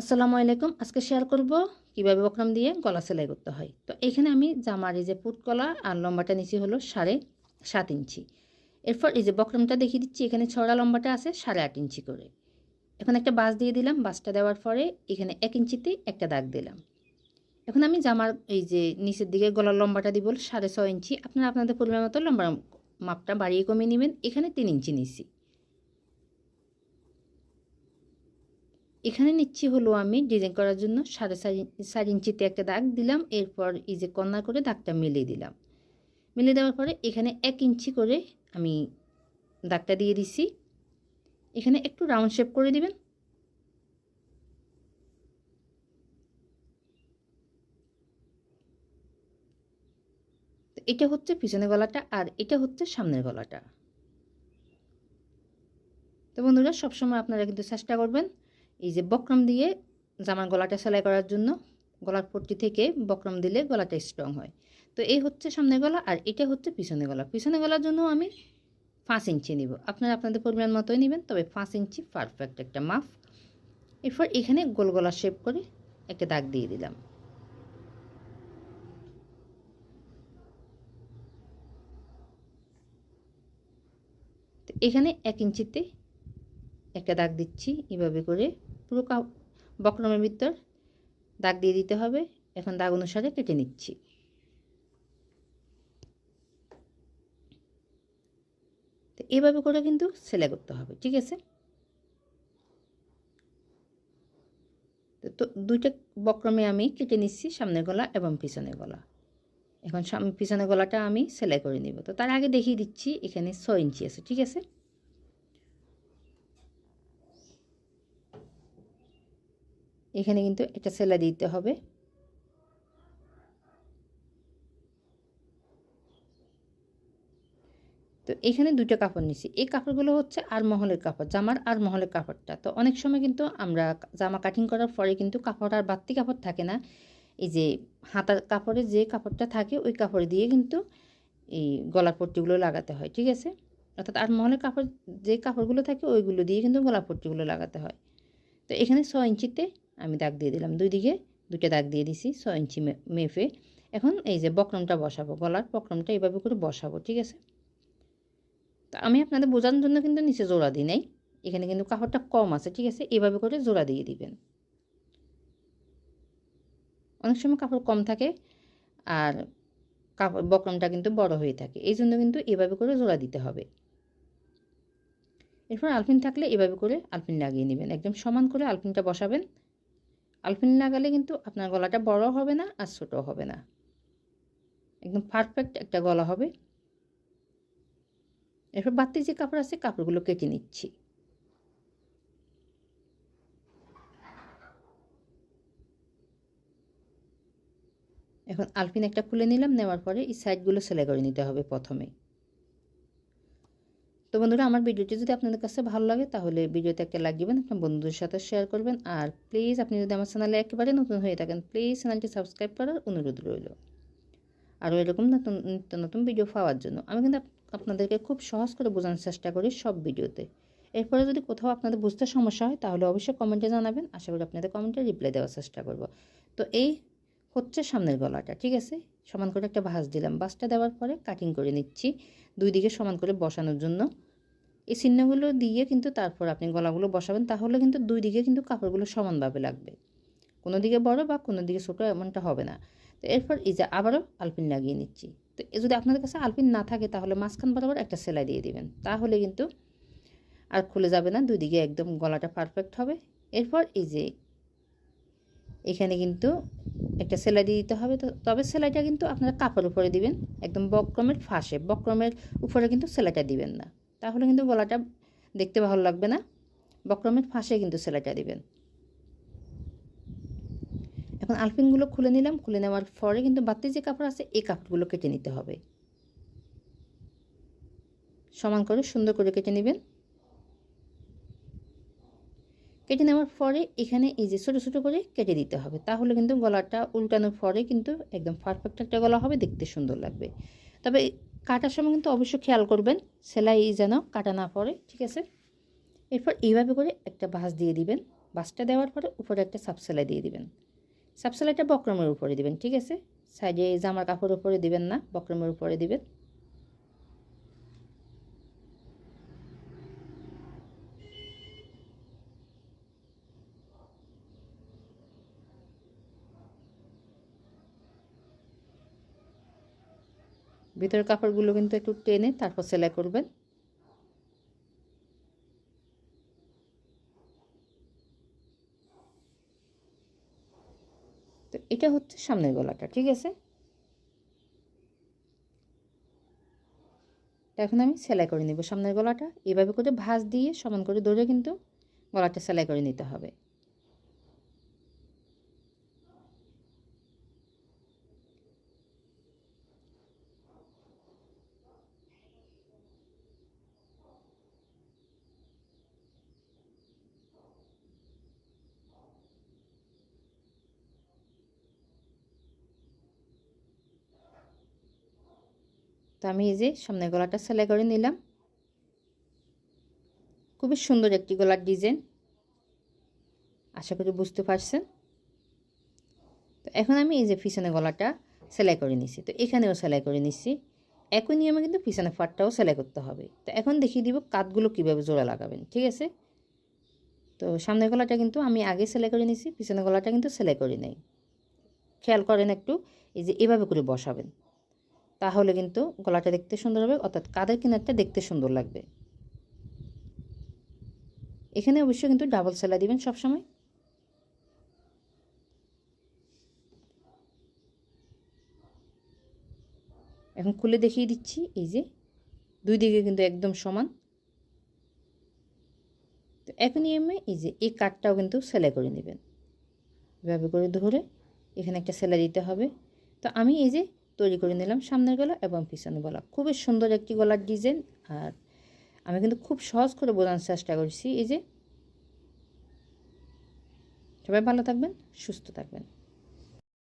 আসসালামু আলাইকুম। আজকে শেয়ার করব কীভাবে বকরম দিয়ে গলা সেলাই করতে হয়। তো এখানে আমি জামার এই যে পুট গলা আর লম্বাটা নিচে হলো সাড়ে সাত ইঞ্চি। এরপর এই যে বকরমটা দেখিয়ে দিচ্ছি, এখানে ছড়া লম্বাটা আছে সাড়ে আট ইঞ্চি করে। এখন একটা বাস দিয়ে দিলাম বাসটা দেওয়ার পরে এখানে এক ইঞ্চিতে একটা দাগ দিলাম। এখন আমি জামার এই যে নিচের দিকে গলার লম্বাটা দিব সাড়ে ছয় ইঞ্চি। আপনারা আপনাদের পরিমাণ মতো লম্বা মাপটা বাড়িয়ে কমিয়ে নেবেন। এখানে তিন ইঞ্চি নিচ্ছি। এখানে নিচ্ছি হলো আমি ডিজাইন করার জন্য সাড়ে চার ইঞ্চিতে একটা দাগ দিলাম, এরপর এই যে কর্নার করে দাগটা মিলিয়ে দিলাম। মিলিয়ে দেওয়ার পরে এখানে এক ইঞ্চি করে আমি দাগটা দিয়ে দিছি। এখানে একটু রাউন্ড শেপ করে দিবেন। এটা হচ্ছে পিছনের গলাটা আর এটা হচ্ছে সামনের গলাটা। তো বন্ধুরা, সবসময় আপনারা কিন্তু চেষ্টা করবেন এই যে বক্রম দিয়ে জামার গলাটা সেলাই করার জন্য গলার পট্টি থেকে বক্রম দিলে গলাটা স্ট্রং হয়। তো এই হচ্ছে সামনে গলা আর এটা হচ্ছে পিছনে গলা। পিছনে গলার জন্য আমি পাঁচ ইঞ্চি নিব। আপনারা আপনাদের পরিমাণ মতোই নেবেন, তবে পাঁচ ইঞ্চি পারফেক্ট একটা মাপ। এরপর এখানে গোল গলা শেপ করে একটা দাগ দিয়ে দিলাম। এখানে এক ইঞ্চিতে একটা দাগ দিচ্ছি, এভাবে করে পুরো বক্রমের ভিতর দাগ দিয়ে দিতে হবে। এখন দাগ অনুসারে কেটে নিচ্ছি। তো এভাবে করে কিন্তু সেলাই করতে হবে, ঠিক আছে? তো দুইটা বক্রমে আমি কেটে নিচ্ছি, সামনের গলা এবং পিছনের গলা। এখন পিছনের গলাটা আমি সেলাই করে নিব। তো তার আগে দেখিয়ে দিচ্ছি, এখানে ছয় ইঞ্চি আছে, ঠিক আছে? এখানে কিন্তু একটা সেলাই দিতে হবে। তো এখানে দুটো কাপড় নিছি। এই কাপড়গুলো হচ্ছে আর মহলের কাপড়, জামার আর মহলের কাপড়টা। তো অনেক সময় কিন্তু আমরা জামা কাটিং করার পরে কিন্তু কাপড় আর বাড়তি কাপড় থাকে না। এই যে হাতার কাপড়ে যে কাপড়টা থাকে, ওই কাপড় দিয়ে কিন্তু এই গলার পট্টিগুলো লাগাতে হয়, ঠিক আছে? অর্থাৎ আর মহলের কাপড়, যে কাপড়গুলো থাকে, ওইগুলো দিয়ে কিন্তু গলার পট্টিগুলো লাগাতে হয়। তো এখানে ছ ইঞ্চিতে আমি দাগ দিয়ে দিলাম দুই দিকে, দুইটা দাগ দিয়ে দিছি ছ ইঞ্চি মেপে। এখন এই যে বক্রমটা বসাবো, গলার বক্রমটা এইভাবে করে বসাবো, ঠিক আছে? তা আমি আপনাদের বোঝানোর জন্য কিন্তু নিচে জোড়া দিই নাই, এখানে কিন্তু কাপড়টা কম আছে, ঠিক আছে? এইভাবে করে জোড়া দিয়ে দিবেন। অনেক সময় কাপড় কম থাকে আর কাপড় বক্রমটা কিন্তু বড় হয়ে থাকে, এই জন্য কিন্তু এভাবে করে জোড়া দিতে হবে। এরপর আলপিন থাকলে এভাবে করে আলপিন লাগিয়ে নেবেন, একদম সমান করে আলপিনটা বসাবেন। আলপিন লাগালে কিন্তু আপনার গলাটা বড় হবে না আর ছোটো হবে না। একদম পারফেক্ট একটা গলা হবে। এরপর বাড়তি যে কাপড় আছে কাপড়গুলো কেটে নিচ্ছি। এখন আলপিন একটা খুলে নিলাম, নেওয়ার পরে এই সাইডগুলো সেলাই করে নিতে হবে প্রথমে। তো বন্ধুরা, আমার ভিডিওটি যদি আপনাদের কাছে ভালো লাগে, তাহলে ভিডিওতে একটা লাইক দিবেন, আপনার বন্ধুদের সাথে শেয়ার করবেন। আর প্লিজ, আপনি যদি আমার চ্যানেলে একেবারে নতুন হয়ে থাকেন, প্লিজ চ্যানেলটি সাবস্ক্রাইব করার অনুরোধ রইল। আরও এরকম নতুন, নিত্য নতুন ভিডিও পাওয়ার জন্য আমি কিন্তু আপনাদেরকে খুব সহজ করে বোঝানোর চেষ্টা করি সব ভিডিওতে। এরপরে যদি কোথাও আপনাদের বুঝতে সমস্যা হয়, তাহলে অবশ্যই কমেন্টে জানাবেন, আশা করি আপনাদের কমেন্টে রিপ্লাই দেওয়ার চেষ্টা করব। তো এই হচ্ছে সামনের গলাটা, ঠিক আছে? সমান করে একটা ভাঁজ দিলাম। ভাঁজটা দেওয়ার পরে কাটিং করে নিচ্ছি। দুই দিকে সমান করে বসানোর জন্য। এই চিহ্নগুলো দিয়ে কিন্তু তারপর আপনি গলাগুলো বসাবেন, তাহলে কিন্তু দুই দিকে কিন্তু কাপড়গুলো সমানভাবে লাগবে। কোনো দিকে বড় বা কোনো দিকে ছোটো এমনটা হবে না। তো এরপর এই যে আবারও আলপিন লাগিয়ে নিচ্ছি। তো যদি আপনাদের কাছে আলপিন না থাকে, তাহলে মাঝখান বরাবর একটা সেলাই দিয়ে দিবেন। তাহলে কিন্তু আর খুলে যাবে না, দুই দিকে একদম গলাটা পারফেক্ট হবে। এরপর এই যে এখানে কিন্তু একটা সেলাই দিয়ে দিতে হবে। তো তবে সেলাইটা কিন্তু আপনারা কাপড় উপরে দিবেন, একদম বক্রমের ফাঁসে। বক্রমের উপরে কিন্তু সেলাইটা দিবেন না। তাহলে কিন্তু গলাটা দেখতে ভালো লাগবে না। বক্রমের ফাঁসে কিন্তু সেলাইটা দিবেন। এখন আলপিনগুলো খুলে নিলাম। খুলে নেওয়ার পরে কিন্তু বাড়তি যে কাপড় আছে, এই কাপড়গুলো কেটে নিতে হবে। সমান করে সুন্দর করে কেটে নেবেন। কেটে নেওয়ার পরে এখানে এই যে ছোটো ছোটো করে কেটে দিতে হবে। তাহলে কিন্তু গলাটা উল্টানোর পরে কিন্তু একদম পারফেক্ট একটা গলা হবে, দেখতে সুন্দর লাগবে। তবে কাটার সময় কিন্তু অবশ্যই খেয়াল করবেন, সেলাই যেন কাটা না পড়ে, ঠিক আছে? এরপর এইভাবে করে একটা ভাঁজ দিয়ে দিবেন। বাসটা দেওয়ার পরে উপরে একটা সাবসেলাই দিয়ে দিবেন। সাবসেলাইটা বক্রমের উপরে দিবেন, ঠিক আছে? সাইডে জামার কাপড়ের উপরে দিবেন না, বক্রমের উপরে দিবেন। ভিতরের কাপড়গুলো কিন্তু একটু টেনে তারপর সেলাই করবেন। তো এটা হচ্ছে সামনের গলাটা, ঠিক আছে? এখন আমি সেলাই করে নিব সামনের গলাটা। এভাবে করে ভাঁজ দিয়ে সমান করে ধরে কিন্তু গলাটা সেলাই করে নিতে হবে। আমি এই যে সামনের গলাটা সেলাই করে নিলাম। খুবই সুন্দর একটি গলার ডিজাইন। আশা করি বুঝতে পারছেন। তো এখন আমি এই যে পিছনে গলাটা সেলাই করে নিছি। তো এখানেও সেলাই করে নিচ্ছি একই নিয়মে কিন্তু পিছনে ফাটটাও সেলাই করতে হবে। তো এখন দেখিয়ে দিব কাতগুলো কীভাবে জোড়া লাগাবেন, ঠিক আছে? তো সামনের গলাটা কিন্তু আমি আগে সেলাই করে নিছি পিছনের গলাটা কিন্তু সেলাই করে নেই। খেয়াল করেন একটু, এই যে এভাবে করে বসাবেন। তাহলে কিন্তু গলাটা দেখতে সুন্দর হবে, অর্থাৎ কাদের কিনারটা দেখতে সুন্দর লাগবে। এখানে অবশ্যই কিন্তু ডাবল সেলাই দিবেন সবসময়। এখন খুলে দেখিয়ে দিচ্ছি, এই যে দুই দিকে কিন্তু একদম সমান। তো এক নিয়মে এই যে এই কাঠটাও কিন্তু সেলাই করে নেবেন। এভাবে করে ধরে এখানে একটা সেলাই দিতে হবে। তো আমি এই যে তৈরি করে নিলাম সামনের গলা এবং পিছনের গলা। খুবই সুন্দর একটি গলার ডিজাইন। আর আমি কিন্তু খুব সহজ করে বোঝানোর চেষ্টা করছি। এই যে, সবাই ভালো থাকবেন, সুস্থ থাকবেন।